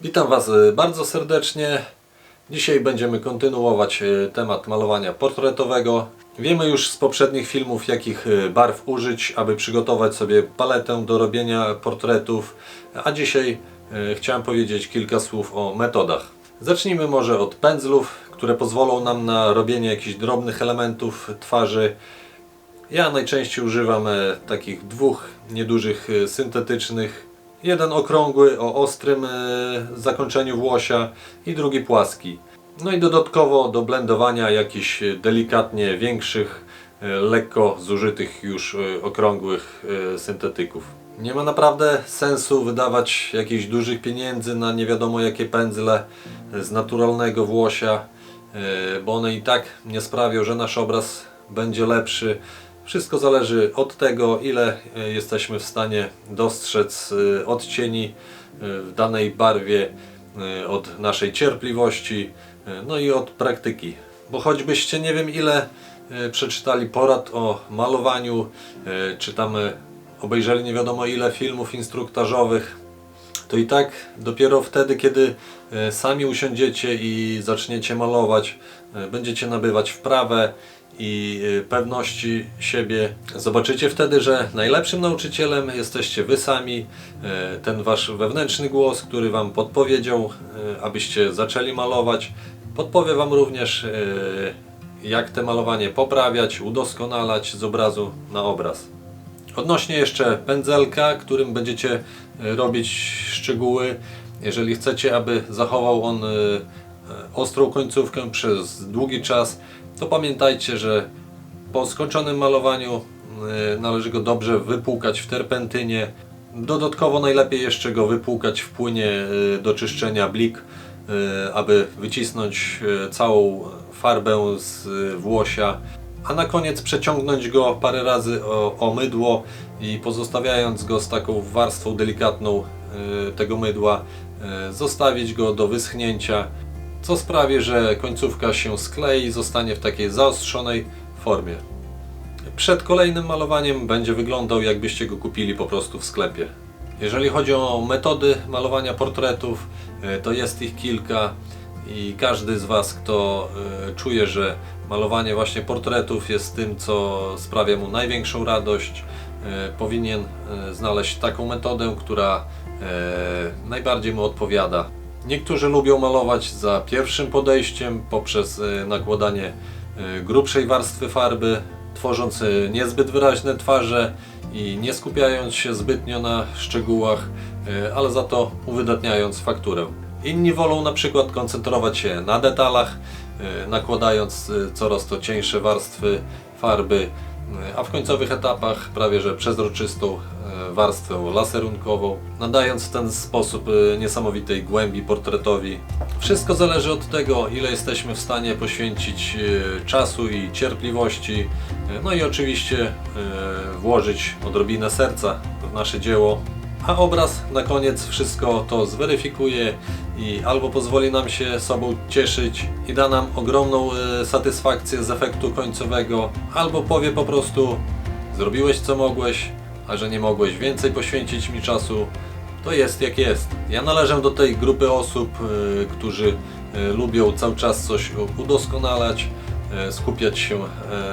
Witam Was y, bardzo serdecznie. Dzisiaj będziemy kontynuować y, temat malowania portretowego. Wiemy już z poprzednich filmów, jakich y, barw użyć, aby przygotować sobie paletę do robienia portretów. A dzisiaj chciałem powiedzieć kilka słów o metodach. Zacznijmy może od pędzlów, które pozwolą nam na robienie jakichś drobnych elementów twarzy. Ja najczęściej używam e, takich dwóch niedużych e, syntetycznych. Jeden okrągły o ostrym e, zakończeniu włosia i drugi płaski. No i dodatkowo do blendowania jakichś e, delikatnie większych, e, lekko zużytych już okrągłych syntetyków. Nie ma naprawdę sensu wydawać jakichś dużych pieniędzy na nie wiadomo jakie pędzle z naturalnego włosia, bo one i tak nie sprawią, że nasz obraz będzie lepszy. Wszystko zależy od tego, ile e, jesteśmy w stanie dostrzec e, odcieni e, w danej barwie, od naszej cierpliwości, no i od praktyki. Bo choćbyście nie wiem ile przeczytali porad o malowaniu, czy tam e, obejrzeli nie wiadomo ile filmów instruktażowych, to i tak dopiero wtedy, kiedy sami usiądziecie i zaczniecie malować, będziecie nabywać wprawę i e, pewności siebie. Zobaczycie wtedy, że najlepszym nauczycielem jesteście Wy sami, e, ten Wasz wewnętrzny głos, który Wam podpowiedział, e, abyście zaczęli malować. Podpowie Wam również, jak te malowanie poprawiać, udoskonalać z obrazu na obraz. Odnośnie jeszcze pędzelka, którym będziecie robić szczegóły, jeżeli chcecie, aby zachował on ostrą końcówkę przez długi czas, to pamiętajcie, że po skończonym malowaniu e, należy go dobrze wypłukać w terpentynie. Dodatkowo najlepiej jeszcze go wypłukać w płynie e, do czyszczenia blik, e, aby wycisnąć całą farbę z włosia a na koniec przeciągnąć go parę razy o, o mydło i pozostawiając go z taką warstwą delikatną tego mydła, zostawić go do wyschnięcia, co sprawi, że końcówka się sklei i zostanie w takiej zaostrzonej formie. Przed kolejnym malowaniem będzie wyglądał jakbyście go kupili po prostu w sklepie. Jeżeli chodzi o metody malowania portretów, y, to jest ich kilka i każdy z Was, kto y, czuje, że malowanie właśnie portretów jest tym, co sprawia mu największą radość, y, powinien znaleźć taką metodę, która najbardziej mu odpowiada. Niektórzy lubią malować za pierwszym podejściem poprzez y, nakładanie y, grubszej warstwy farby, tworząc y, niezbyt wyraźne twarze i nie skupiając się zbytnio na szczegółach, ale za to uwydatniając fakturę. Inni wolą na przykład koncentrować się na detalach, nakładając coraz to cieńsze warstwy farby, a w końcowych etapach prawie że przezroczystą y, warstwę laserunkową, nadając w ten sposób y, niesamowitej głębi portretowi. Wszystko zależy od tego, ile jesteśmy w stanie poświęcić y, czasu i cierpliwości, no i oczywiście włożyć odrobinę serca w nasze dzieło. A obraz na koniec wszystko to zweryfikuje i albo pozwoli nam się sobą cieszyć i da nam ogromną e, satysfakcję z efektu końcowego, albo powie po prostu zrobiłeś co mogłeś, a że nie mogłeś więcej poświęcić mi czasu, to jest jak jest. Ja należę do tej grupy osób, e, którzy e, lubią cały czas coś udoskonalać, skupiać się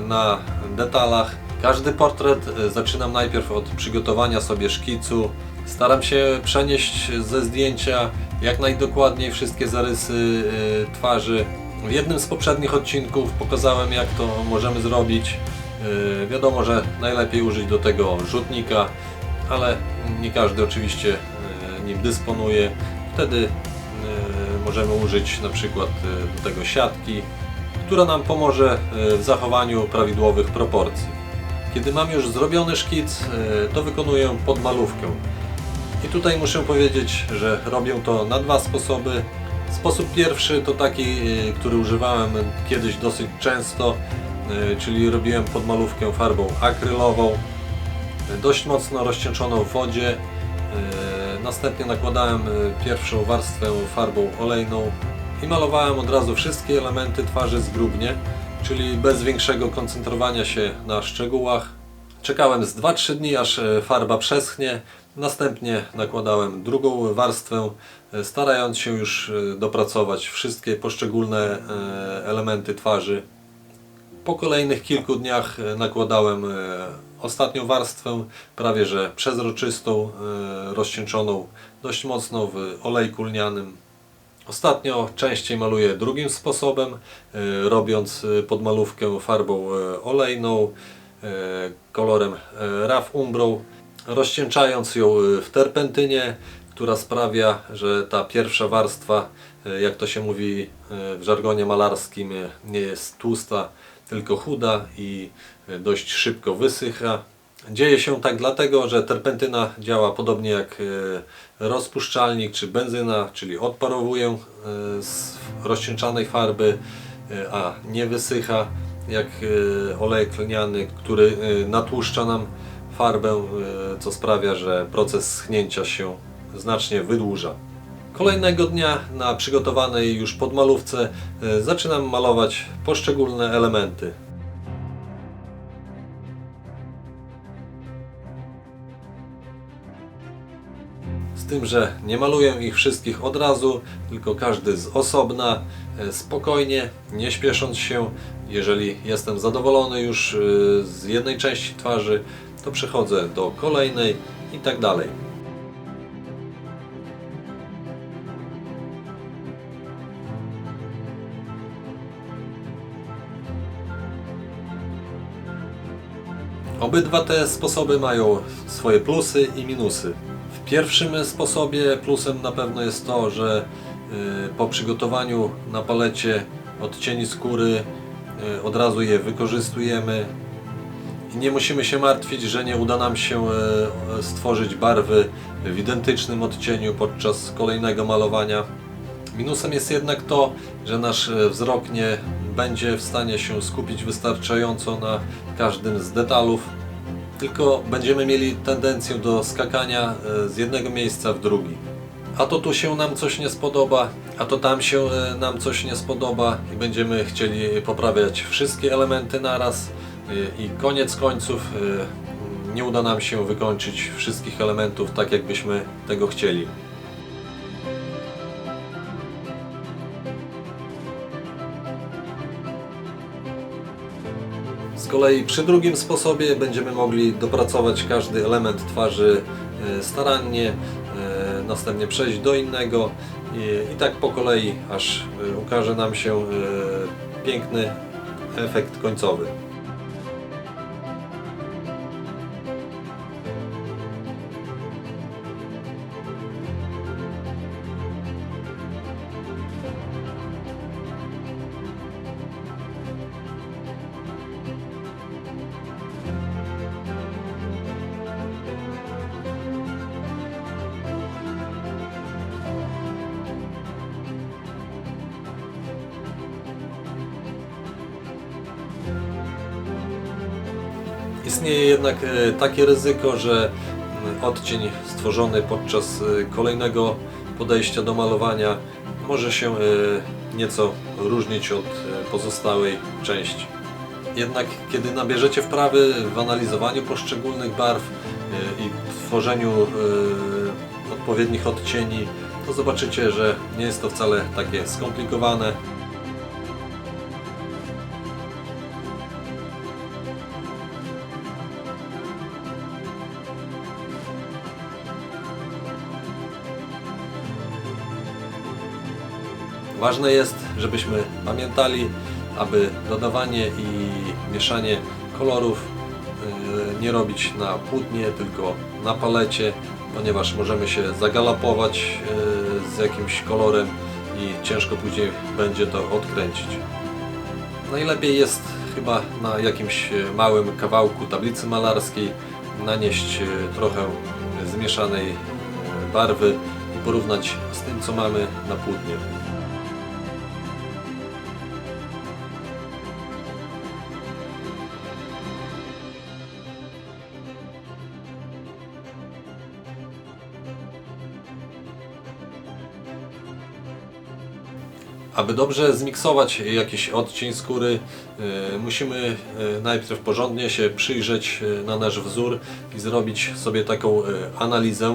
na detalach. Każdy portret e, zaczynam najpierw od przygotowania sobie szkicu. Staram się przenieść ze zdjęcia jak najdokładniej wszystkie zarysy e, twarzy. W jednym z poprzednich odcinków pokazałem jak to możemy zrobić. E, Wiadomo, że najlepiej użyć do tego rzutnika, ale nie każdy oczywiście nim dysponuje. Wtedy możemy użyć na przykład do tego siatki, która nam pomoże w zachowaniu prawidłowych proporcji. Kiedy mam już zrobiony szkic, e, to wykonuję podmalówkę. I tutaj muszę powiedzieć, że robię to na dwa sposoby. Sposób pierwszy to taki, e, który używałem kiedyś dosyć często, e, czyli robiłem podmalówkę farbą akrylową, dość mocno rozcieńczoną w wodzie. Następnie nakładałem pierwszą warstwę farbą olejną i malowałem od razu wszystkie elementy twarzy zgrubnie, czyli bez większego koncentrowania się na szczegółach. Czekałem z 2-3 dni, aż e, farba przeschnie. Następnie nakładałem drugą warstwę, e, starając się już e, dopracować wszystkie poszczególne elementy twarzy. Po kolejnych kilku dniach nakładałem ostatnią warstwę, prawie że przezroczystą, rozcieńczoną dość mocno w olejku lnianym. Ostatnio częściej maluję drugim sposobem, e, robiąc e, podmalówkę farbą e, olejną, kolorem RAF Umbrą, rozcieńczając ją w terpentynie, która sprawia, że ta pierwsza warstwa, jak to się mówi w żargonie malarskim, nie jest tłusta, tylko chuda i dość szybko wysycha. Dzieje się tak dlatego, że terpentyna działa podobnie jak e, rozpuszczalnik czy benzyna, czyli odparowuje z rozcieńczanej farby, e, a nie wysycha jak e, olejek lniany, który natłuszcza nam farbę, co sprawia, że proces schnięcia się znacznie wydłuża. Kolejnego dnia na przygotowanej już podmalówce zaczynam malować poszczególne elementy. Tym, że nie maluję ich wszystkich od razu, tylko każdy z osobna, e, spokojnie, nie śpiesząc się. Jeżeli jestem zadowolony już e, z jednej części twarzy, to przechodzę do kolejnej i tak dalej. Obydwa te sposoby mają swoje plusy i minusy. Pierwszym sposobie plusem na pewno jest to, że y, po przygotowaniu na palecie odcieni skóry y, od razu je wykorzystujemy i nie musimy się martwić, że nie uda nam się y, stworzyć barwy w identycznym odcieniu podczas kolejnego malowania. Minusem jest jednak to, że nasz e, wzrok nie będzie w stanie się skupić wystarczająco na każdym z detalów, tylko będziemy mieli tendencję do skakania e, z jednego miejsca w drugi. A to tu się nam coś nie spodoba, a to tam się e, nam coś nie spodoba i będziemy chcieli poprawiać wszystkie elementy naraz e, i koniec końców nie uda nam się wykończyć wszystkich elementów tak jakbyśmy tego chcieli. Z kolei przy drugim sposobie będziemy mogli dopracować każdy element twarzy e, starannie, e, następnie przejść do innego i, tak po kolei, aż e, ukaże nam się piękny efekt końcowy. Istnieje jednak e, takie ryzyko, że mm, odcień stworzony podczas e, kolejnego podejścia do malowania może się e, nieco różnić od pozostałej części. Jednak kiedy nabierzecie wprawy w analizowaniu poszczególnych barw i tworzeniu odpowiednich odcieni, to zobaczycie, że nie jest to wcale takie skomplikowane. Ważne jest, żebyśmy pamiętali, aby dodawanie i mieszanie kolorów y, nie robić na płótnie, tylko na palecie, ponieważ możemy się zagalapować y, z jakimś kolorem i ciężko później będzie to odkręcić. Najlepiej jest chyba na jakimś y, małym kawałku tablicy malarskiej nanieść trochę zmieszanej barwy i porównać z tym, co mamy na płótnie. Aby dobrze zmiksować jakiś odcień skóry, e, musimy e, najpierw porządnie się przyjrzeć e, na nasz wzór i zrobić sobie taką analizę.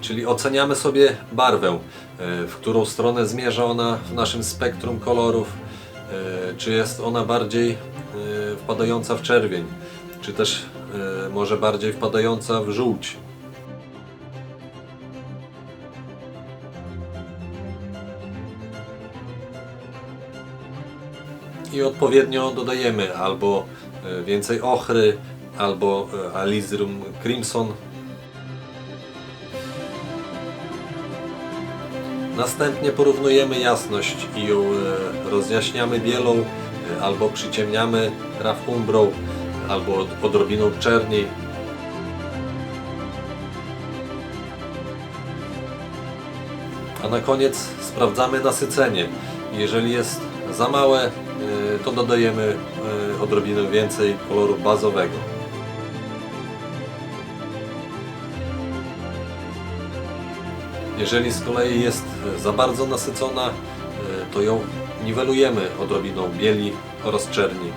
Czyli oceniamy sobie barwę, w którą stronę zmierza ona w naszym spektrum kolorów, czy jest ona bardziej wpadająca w czerwień, czy też e, może bardziej wpadająca w żółć. I odpowiednio dodajemy albo e, więcej ochry, albo alizarum crimson Następnie porównujemy jasność i ją rozjaśniamy bielą, albo przyciemniamy raf umbrą, albo od- odrobiną czerni. A na koniec sprawdzamy nasycenie. Jeżeli jest za małe, e, to dodajemy e, odrobinę więcej koloru bazowego. Jeżeli z kolei jest za bardzo nasycona, e, to ją niwelujemy odrobiną bieli oraz czerni.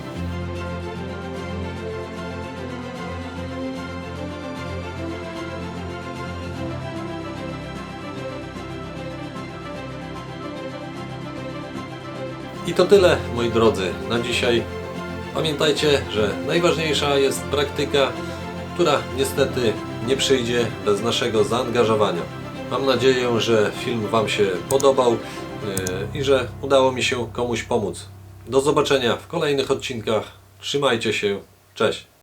I to tyle, moi drodzy, na dzisiaj. Pamiętajcie, że najważniejsza jest praktyka, która niestety nie przyjdzie bez naszego zaangażowania. Mam nadzieję, że film Wam się podobał yy, i że udało mi się komuś pomóc. Do zobaczenia w kolejnych odcinkach. Trzymajcie się. Cześć.